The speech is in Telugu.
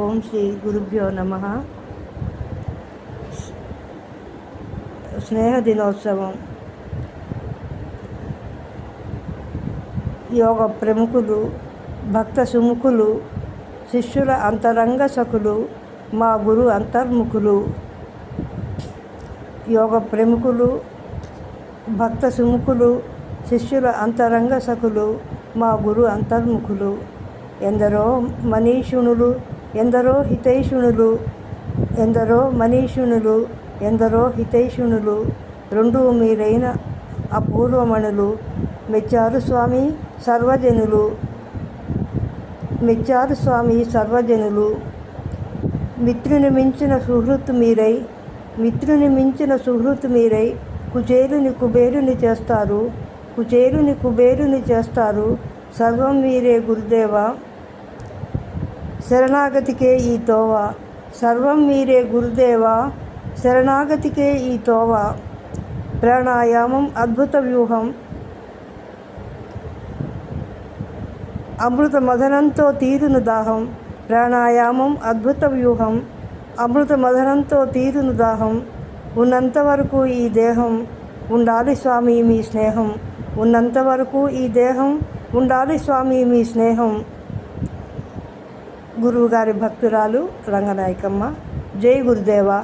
ఓం శ్రీ గురుభ్యో నమ. స్నేహ దినోత్సవం. యోగ ప్రముఖులు భక్త సుముఖులు శిష్యుల అంతరంగ సఖులు మా గురు అంతర్ముఖులు. యోగ ప్రముఖులు భక్త సుముఖులు శిష్యుల అంతరంగ సఖులు మా గురు అంతర్ముఖులు. ఎందరో మనీషుణులు ఎందరో హితైషుణులు ఎందరో మనీషుణులు ఎందరో హితైషుణులు రెండు మీరైన అపూర్వమణులు. మెచ్చారు స్వామి సర్వజనులు. మెచ్చారు స్వామి సర్వజనులు. మిత్రుని మించిన సుహృత్ మీరై మిత్రుని మించిన సుహృత్ మీరై కుచేరుని కుబేరుని చేస్తారు. కుచేరుని కుబేరుని చేస్తారు. సర్వం మీరే గురుదేవ. శరణాగతికే ఈ తోవ. సర్వం మీరే గురుదేవ శరణాగతికే ఈ తోవ. ప్రాణాయామం అద్భుత వ్యూహం. అమృత మదనంతో తీరును దాహం. ప్రాణాయామం అద్భుత వ్యూహం. అమృత మదనంతో తీరును దాహం. ఉన్నంత వరకు ఈ దేహం ఉండాలి స్వామి మీ స్నేహం. ఉన్నంత వరకు ఈ దేహం ఉండాలి స్వామి మీ స్నేహం. గురువుగారి భక్తురాలు రంగనాయకమ్మ. జై గురుదేవ.